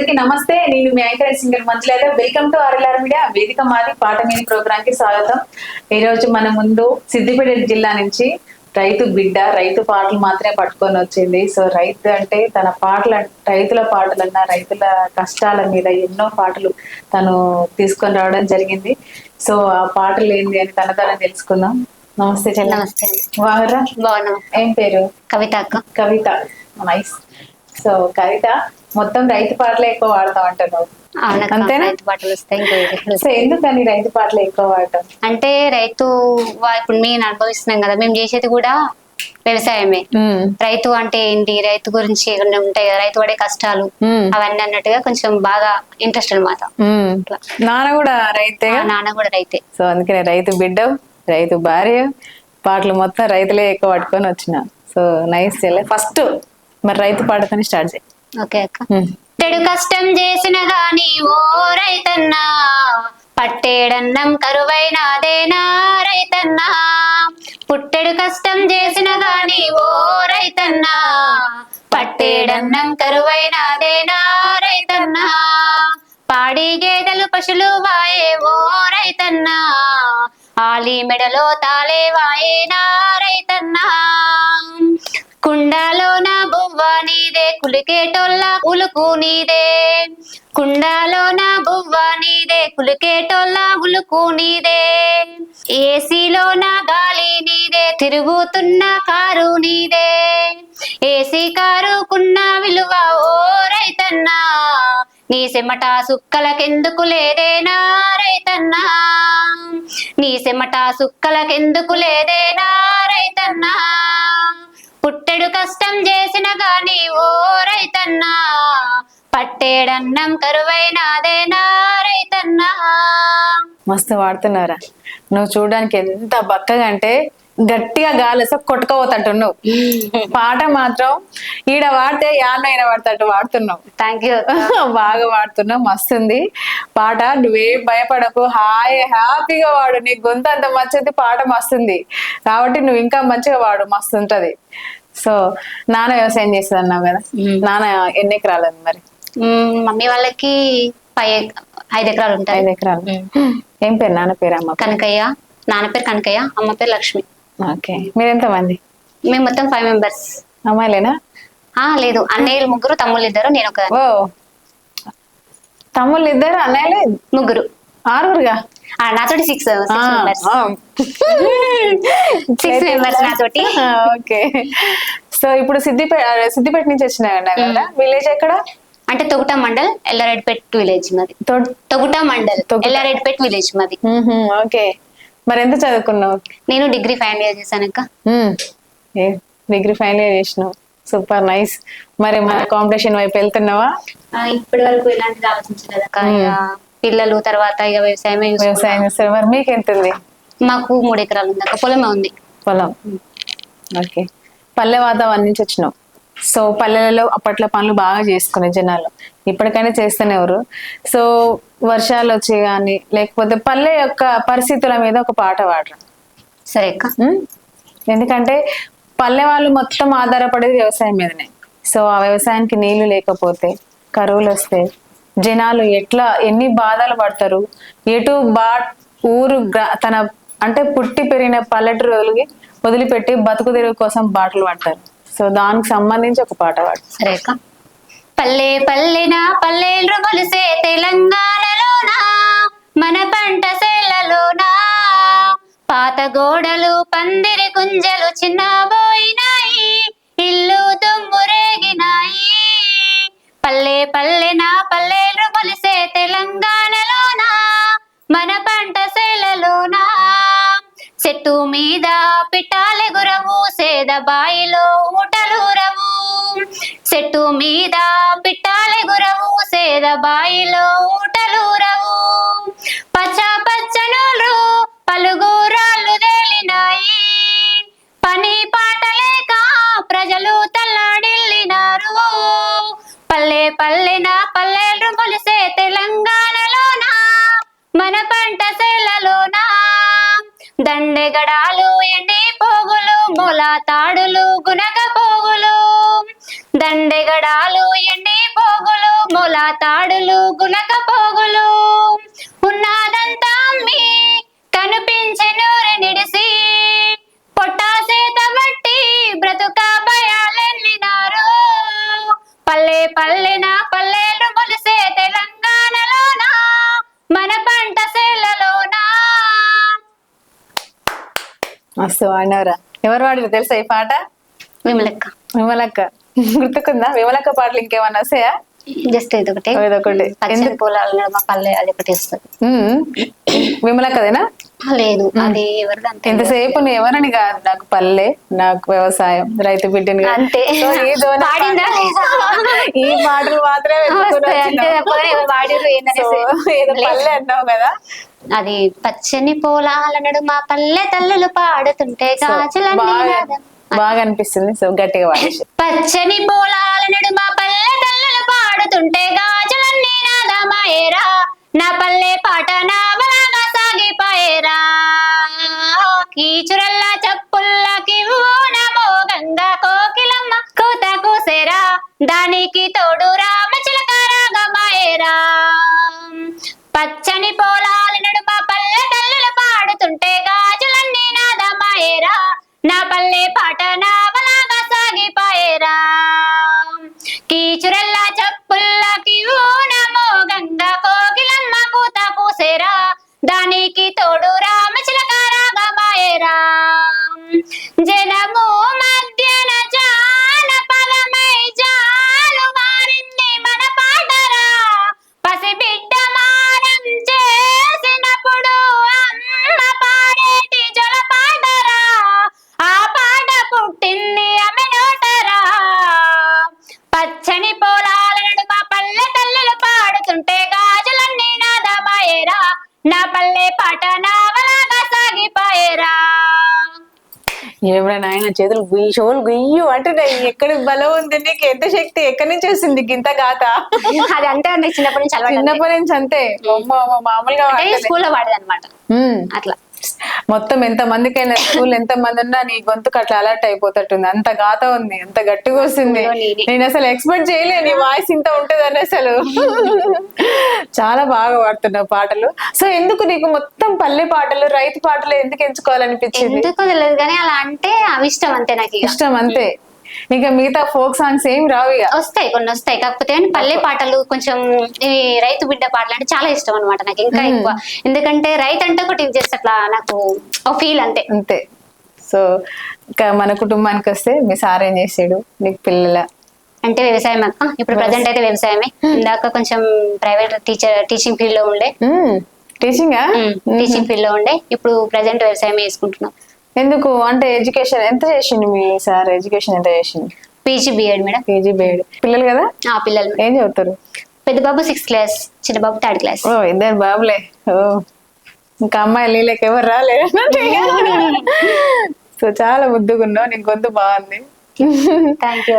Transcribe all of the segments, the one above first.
అందరికీ నమస్తే. నేను మీ యాంకర్ సింగర్ మంత్రులేదా వెల్కమ్ టు ఆర్ఎల్ఆర్ మీడియా వేదిక మాది పాట మీని ప్రోగ్రామ్కి స్వాగతం. ఈ రోజు మన ముందు సిద్దిపేట జిల్లా నుంచి రైతు బిడ్డ రైతు పాటలు మాత్రమే పట్టుకొని వచ్చింది. సో రైతు అంటే తన పాటల రైతుల పాటలన్నా రైతుల కష్టాల మీద ఎన్నో పాటలు తను తీసుకొని రావడం జరిగింది. సో ఆ పాటలు ఏంది అని తన తన తెలుసుకుందాం. నమస్తే చెల్లి. నమస్తే. బాగురా బాగున్నాం. ఏం పేరు? కవిత కవిత. నైస్ సో కవిత మొత్తం రైతు పాటలే ఎక్కువ వాడతాం అవునక్క అంతేనా? రైతు పాటలు వస్తాయి సో ఎందుకని రైతు పాటలు ఎక్కువ వాడటం అంటే రైతు ఇప్పుడు మేము అనుభవిస్తున్నాం కదా మేము చేసేది కూడా వ్యవసాయమే. రైతు అంటే ఏంటి? రైతు గురించి ఉంటాయి కదా రైతు పడే కష్టాలు. అవన్నీ అన్నట్టుగా కొంచెం బాగా ఇంట్రెస్ట్ అనమాట నాన్న కూడా రైతే నాన్న కూడా రైతే. సో అందుకనే రైతు బిడ్డ రైతు భార్య పాటలు మొత్తం రైతులే ఎక్కువ పట్టుకొని వచ్చిన. సో నైస్ ఫస్ట్ మరి రైతు పాటతోని స్టార్ట్ చేయి. ఓకే అక్క. చెడు కష్టం చేసిన గాని ఓ రైతన్నా పట్టేడన్నం కరువైనాదేనా రైతన్నా? పుట్టెడు కష్టం చేసిన గాని ఓ రైతన్నా పట్టేడన్నం కరువైనాదేనా రైతన్నా? పాడి గేదెలు పశులు వాయే ఓ రైతన్నా ఆలి మెడలో తాలే వాయేనా రైతన్నా? కులికేటోళ్ళ ఉలుకు నీదే. కుండాలోన బువ్వ నీదే కులికేటోళ్ళ ఉలుకు నీదే. ఏసీలోన గాలి నీదే తిరుగుతున్న కారు నీదే. ఏసీ కారుకున్న విలువ ఓ రైతన్నా. నీ సెమట సుక్కలకెందుకు లేదేనా రైతన్నా. నీ సెమట సుక్కలకెందుకు లేదేనా రైతన్నా. పుట్టెడు కష్టం చేసిన గాని ఓ రైతన్నా పట్టేడన్నం కరువైనాదేనా రైతన్నా. మస్తు వాడుతున్నారా? నువ్వు చూడడానికి ఎంత బక్కగా అంటే గట్టిగా గాలి వస్తే కొట్టుకోపోతట్టున్నావు పాట మాత్రం ఈడ వాడితే యాన్న ఈడ వాడతట్టు వాడుతున్నావు థ్యాంక్ యూ బాగా వాడుతున్నావు మస్తుంది. పాట నువ్వేం భయపడకు హాయ్ హ్యాపీగా వాడు. నీ గొంతు అంత మంచిది పాట మస్తుంది. కాబట్టి నువ్వు ఇంకా మంచిగా వాడు మస్తు ఉంటది సో నాన్న వ్యవసాయం చేస్తుంది అన్నావు కదా నాన్న ఎన్ని ఎకరాలు మరి? మమ్మీ వాళ్ళకి ఐదు ఎకరాలు ఉంటాయి. ఐదు ఎకరాలు. ఏం పేరు? నాన్న పేరు అమ్మ? కనకయ్య. నాన్న పేరు కనకయ్య అమ్మ పేరు లక్ష్మి. ఓకే. మీరు ఎంత మంది మేము మొత్తం ఫైవ్ మెంబర్స్ అమ్మాయిలేనా? ఆ లేదు. అన్నయ్యలు ముగ్గురు తమ్ముళ్ళు ఇద్దరు నేను ఒక ఓ. తమ్ముళ్ళు ఇద్దరు అన్నయ్యలు? ముగ్గురు. ఆరుగురుగా? ఆ, నాతోటి సిక్స్ సిక్స్ మెంబర్స్ ఆ. సిక్స్ మెంబర్స్ నాతోటి. ఓకే. సో ఇప్పుడు సిద్దిపేట సిద్దిపేట నుంచి వచ్చినా కదా. విలేజ్ ఎక్కడ? అంటే తొగుట మండల్ ఎల్లారెడ్డిపేట్ విలేజ్ మాది. తొగుట మండల్ తొగుట. ఎల్లారెడ్డిపేట్ విలేజ్ మాది. ఓకే. మరి ఎంత చదువుకున్నావు? నేను డిగ్రీ ఫైనల్ ఇయర్ చేశానక్క మ్, ఏ డిగ్రీ ఫైనల్ ఇయర్ చేసినావు. Super nice. మరి మన కాంపిటీషన్ వైపు వెళ్తున్నావా? ఇప్పటి వరకు ఎలాంటిది ఆలోచించలేదు అక్క. పిల్లలు తర్వాత ఇక వ్యవసాయమే చూసుకున్నాం. వ్యవసాయం చేస్తారు. మరి మీకు ఎంత ఉంది మాకు మూడు ఎకరాలు ఉంది అక్క. పొలమే ఉంది. పొలం. ఓకే. పల్లె వాతావరణం నుంచి వచ్చినావు. సో పల్లెలలో అప్పట్లో పనులు బాగా చేసుకునే జనాలు. ఇప్పటికైనా చేస్తూనేవారు సో వర్షాలు వచ్చి కానీ లేకపోతే పల్లె యొక్క పరిస్థితుల మీద ఒక పాట పాడరు. సరే? ఎందుకంటే పల్లె వాళ్ళు మొత్తం ఆధారపడేది వ్యవసాయం మీదనే. సో ఆ వ్యవసాయానికి నీళ్ళు లేకపోతే కరువులు వస్తే జనాలు ఎట్లా ఎన్ని బాధలు పడతారు. ఎటు బా ఊరు తన అంటే పుట్టి పెరిగిన పల్లెటూరులకి వదిలిపెట్టి బతుకు తెరువు కోసం బాటలు పడతారు. సో దానికి సంబంధించి ఒక పాట పాడు. సరే అక్క. పల్లె పల్లెన పల్లెలు కొలిసే తెలంగాణలోనా? మన పంట సేలలోనా పాత గోడలు పందిరి కుంజలు చిన్నా చెట్టు మీద పిట్టాలె గురవు సేద బాయిలో ఊటలూరవు పచ్చ పచ్చనులు పలుగురాళ్ళు తేలినాయి. పని పాట లేక ప్రజలు తల్లాడిల్లినారు. పల్లె పల్లెన పల్లెలు కొలిసే తెలంగాణలోన? మన పంట సేలలోనా? దండెగడాలు ఎండి పోగులు మొల తాడులు గుణ మస్తు వాడినవరా? ఎవరు వాడిరు తెలుసా ఈ పాట? విమలక్క. విమలక్క. గుర్తుకుందా? విమలక్క పాటలు ఇంకేమన్నా వస్తాయా? జస్ట్ ఇది ఒకటి. ఇదొకటి పచ్చని పొలాలు అది ఒకటి ఇస్తుంది ఉమ్. విమలక్కదేనా? లేదు అది ఎవరిది అంతే ఎంతసేపు నువ్వు ఎవరని కాదు నాకు పల్లె నాకు వ్యవసాయం రైతు బిడ్డని. అంతే. ఈ పాటలు మాత్రమే పల్లె అన్నావు కదా. అది పచ్చని పొలాల నడుమ పల్లె తల్లులు పాడుతుంటే గాజులన్నీ బాగా అనిపిస్తుంది. సో గట్టిగా వాడేసి పచ్చని పొలాల నడుమ పల్లె తల్లులు పాడుతుంటే గాజులన్నీ నాదమాయేరా. నా పల్లె పాట నావలాగా కీచురల్ల చప్పుల్లకి నమో గంగా కోకిలమ్మ కూత కూసేరా. దానికి తోడు రామచిలక రాగమాయేరా పచ్చని పొలాల నడుమ పల్లె తల్లులు పాడుతుంటే గాజులన్నీ నాదమాయేరా నా పల్లె పాట నావలాగా సాగిపోయేరా. కీచురల్ల చేతులు గుయ్యి షోలు గుయ్యు అంటే నేను ఎక్కడి బలం ఉంది నీకు? ఎంత శక్తి? ఎక్కడి నుంచి వస్తుంది ఇంత గాత? అది అంతే అండి చిన్నప్పటి నుంచి. చిన్నప్పటి నుంచి అంతే. మామూలుగా. స్కూల్లో వాడేది అనమాట. అట్లా. మొత్తం ఎంత మందికైనా స్కూల్ ఎంత మంది ఉన్నా నీ గొంతుకు అట్లా అలర్ట్ అయిపోతట్టుంది. అంత గాత ఉంది అంత గట్టిగా వస్తుంది. నేనే. అసలు ఎక్స్పెక్ట్ చేయలే నీ వాయిస్ ఇంత ఉంటుందని అసలు. చాలా బాగా పాడుతున్నావు పాటలు. సో ఎందుకు నీకు మొత్తం పల్లె పాటలు రైతు పాటలు ఎందుకు ఎంచుకోవాలనిపించింది? ఎందుకో తెలియదు కానీ అలా అంటే అవి ఇష్టం అంతే నాకు ఇష్టం అంతే. ఇంకా మిగతా ఫోక్ సాంగ్స్ ఏం రావు ఇక. వస్తాయి కొన్ని వస్తాయి. కాకపోతే పల్లె పాటలు కొంచెం ఈ రైతు బిడ్డ పాటలు అంటే చాలా ఇష్టం అనమాట నాకు ఇంకా ఎక్కువ. ఎందుకంటే రైతు అంటే ఒకటి జస్ట్ అట్లా నాకు ఒక ఫీల్ అంతే. అంతే. సో ఇంకా మన కుటుంబానికి వస్తే మీ సార్ ఏం చేసాడు? నీకు పిల్లల. అంటే వ్యవసాయం అక్క. ఇప్పుడు ప్రజెంట్ అయితే వ్యవసాయమే. ఇందాక కొంచెం ప్రైవేట్ టీచర్ టీచింగ్ ఫీల్డ్లో ఉండే. టీచింగా టీచింగ్ ఫీల్డ్లో ఉండే. ఇప్పుడు ప్రజెంట్ వ్యవసాయం వేసుకుంటున్నాం ఎందుకు? అంటే ఎడ్యుకేషన్ ఎంత చేసిండు మీ సార్? ఎడ్యుకేషన్ ఎంత చేసిండు? PG BEd madam. కేజీ బేడ్ పిల్లలు కదా? ఆ పిల్లలు. ఏం చదువుతారు? పెద్ద బాబు సిక్స్త్ క్లాస్ చిన్న బాబు థర్డ్ క్లాస్ ఓ ఇద్దరు బాబులే. ఓ ఇంకా అమ్మాయి నీళ్ళకి ఎవరు రాలేరు సో చాలా ముద్దుగున్నావు నీకు గొంతు బాగుంది. Thank you.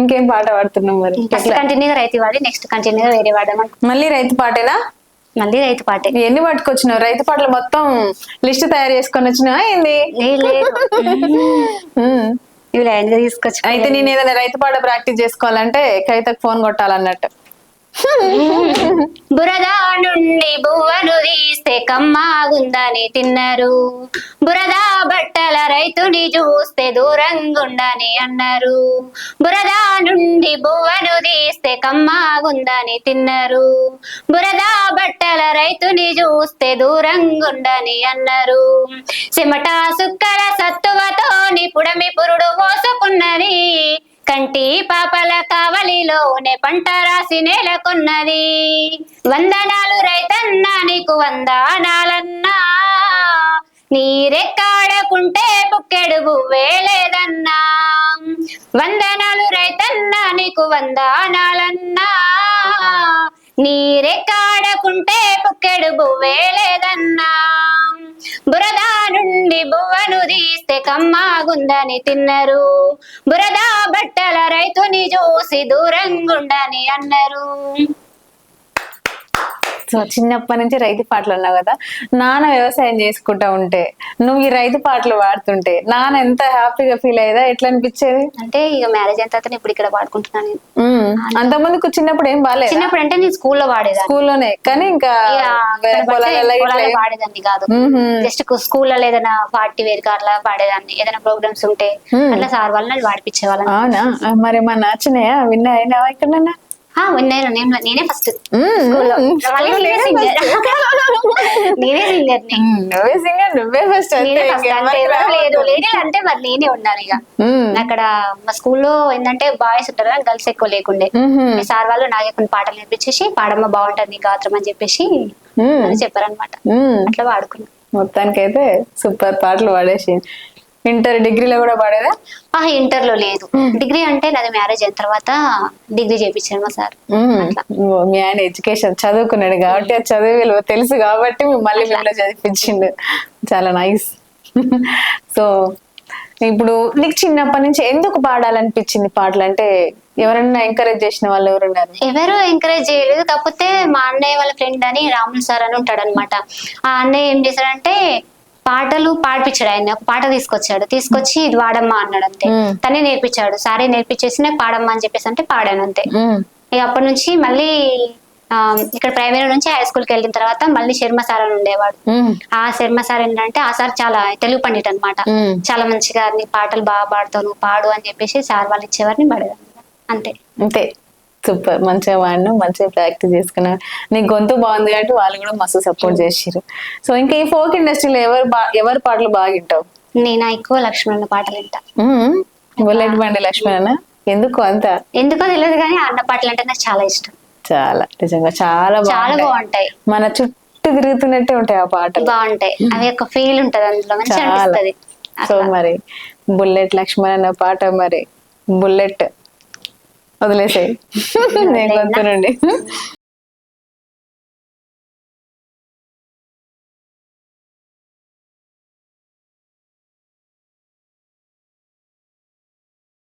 ఇంకేం పాట పాడుతున్నావు మరి? కంటిన్యూగా రైతు వాడి నెక్స్ట్ కంటిన్యూగా వేరే వాడమని మళ్ళీ రైతు పాటేనా? మళ్ళీ రైతు పాటే. ఎన్ని పట్టుకొచ్చినావు? రైతు పాటలు మొత్తం లిస్ట్ తయారు చేసుకొని వచ్చినా ఏంది. ఇవి లైన్గా తీసుకొచ్చి అయితే నేను ఏదైనా రైతు పాట ప్రాక్టీస్ చేసుకోవాలంటే కవితకు ఫోన్ కొట్టాలన్నట్టు. బురద నుండి బువ్వను తీస్తే కమ్మాగుందని తిన్నారు. బురద బట్టల రైతుని చూస్తే దూరంగుండని అన్నారు. బురద నుండి బువ్వను తీస్తే కమ్మాగుందని తిన్నారు. బురద బట్టల రైతుని చూస్తే దూరంగుండని అన్నారు. సిమట సుక్కల సత్తువతోని పుడమి పురుడు మోసుకున్నది. కంటి పాపల కావలిలోనే పంట రాసి నేలకొన్నది. వందనాలు రైతన్నా నీకు వందనాలన్నా. నీరెక్కాడకుంటే బుక్కెడు బువ్వే వందనాలు రైతన్నా నీకు వందనాలన్నా. నీరెక్కాడకుంటే బుక్కెడు బువ్వే బురద నుండి బువ్వను తీస్తే కమ్మాగుందని తిన్నరు. బురద బట్టల రైతుని చూసి దూరంగుండని అన్నారు. సో చిన్నప్పటి నుంచి రైతు పాటలు ఉన్నావు కదా నాన్న వ్యవసాయం చేసుకుంటా ఉంటే నువ్వు ఈ రైతు పాటలు పాడుతుంటే నాన్న ఎంత హ్యాపీగా ఫీల్ అయ్యేదా? ఎట్లా అనిపించేది? అంటే ఇక మ్యారేజ్ అయిన తర్వాత ఇప్పుడు ఇక్కడ పాడుకుంటున్నాను. నేను. ఉమ్. అంతకుముందుకు చిన్నప్పుడు ఏం బాగాలేదు? చిన్నప్పుడు అంటే నేను స్కూల్లో వాడేదాన్ని స్కూల్లోనే కానీ ఇంకా వాడేదాన్ని కాదు. జస్ట్ స్కూల్లో ఏదైనా పార్టీ వేరు అట్లా పాడేదాన్ని. ఏదైనా ప్రోగ్రామ్స్ ఉంటే. అట్లా సార్ వాళ్ళని పాడిపించే వాళ్ళని అవునా? మరి ఏమన్నా నచ్చినాయా విన్నా అయినావా ఎక్కడన్నా ఆ, నేను నేను ఫస్ట్ నేనే సింగర్ నువ్వే సింగర్ నువ్వే ఫస్ట్ లేదు. లేడీలు అంటే మరి నేనే ఉన్నాను ఇక. అక్కడ మా స్కూల్లో ఏంటంటే బాయ్స్ ఉంటారు కానీ గర్ల్స్ ఎక్కువ లేకుండే. మీ సార్ వాళ్ళు నాకే కొన్ని పాటలు నేర్పించేసి పాడమ్మ బాగుంటుంది గాత్రం అని చెప్పేసి అని చెప్పారనమాట అట్లా పాడుకున్నా. మొత్తానికైతే సూపర్ పాటలు పాడేసి. ఇంటర్ డిగ్రీలో కూడా పాడేదా? ఆ ఇంటర్లో లేదు డిగ్రీ అంటే నాది మ్యారేజ్ అయిన తర్వాత డిగ్రీ చేయించారు మా సార్. మీ ఆయన ఎడ్యుకేషన్ చదువుకున్నాడు కాబట్టి చదువు విలువ తెలుసు కాబట్టి మళ్ళీ మిమ్మల్ని చదివించిండు. చాలా నైస్ సో ఇప్పుడు నీకు చిన్నప్పటి నుంచి ఎందుకు పాడాలనిపించింది పాటలు? అంటే ఎవరన్నా ఎంకరేజ్ చేసిన వాళ్ళు ఎవరున్నారు? ఎవరు ఎంకరేజ్ చేయలేదు. కాకపోతే మా అన్నయ్య వాళ్ళ ఫ్రెండ్ అని రాములు సార్ అని ఉంటాడు అనమాట ఆ అన్నయ్య ఏం చేశాడంటే పాటలు పాడిపించాడు ఆయన. ఒక పాట తీసుకొచ్చాడు. తీసుకొచ్చి ఇది వాడమ్మా అన్నాడు అంతే. తనే నేర్పించాడు. సారే నేర్పించేసి నేను పాడమ్మా అని చెప్పేసి అంటే పాడాను అంతే. ఇక అప్పటి నుంచి మళ్ళీ ఇక్కడ ప్రైమరీ నుంచి హై స్కూల్కి వెళ్ళిన తర్వాత మళ్ళీ శర్మ సార్ అని ఉండేవాడు. ఆ శర్మ సార్ ఏంటంటే ఆ సార్ చాలా తెలుగు పండిట్ అనమాట. చాలా మంచిగా నీ పాటలు బాగా పాడతావు నువ్వు పాడు అని చెప్పేసి సార్ వాళ్ళు ఇచ్చేవారిని పాడేదాన్ని అంతే. అంతే. సూపర్ మంచిగా వాడినా మంచిగా ప్రాక్టీస్ చేసుకున్నావు నీ గొంతు బాగుంది కాబట్టి వాళ్ళు కూడా మస్తు సపోర్ట్ చేసిరు సో ఇంకా ఈ ఫోక్ ఇండస్ట్రీలో ఎవరు ఎవరి పాటలు బాగా వింటావు? నేను? ఎక్కువ లక్ష్మణ పాటలు వింటా. బుల్లెట్ బండి లక్ష్మణ ఎందుకు అంత? ఎందుకో తెలియదు కానీ ఆ అన్న పాటలు అంటే నాకు చాలా ఇష్టం. చాలా నిజంగా చాలా చాలా బాగుంటాయి. మన చుట్టూ తిరుగుతున్నట్టే ఉంటాయి ఆ పాటలు. బాగుంటాయి. అవి ఒక ఫీల్ ఉంటది అందులో మంచిగా చాలా. అనిపిస్తది. సో మరి బుల్లెట్ లక్ష్మణ్ అన్న పాట మరి బుల్లెట్. వదిలేసాయి. నేను గొంతు నుండి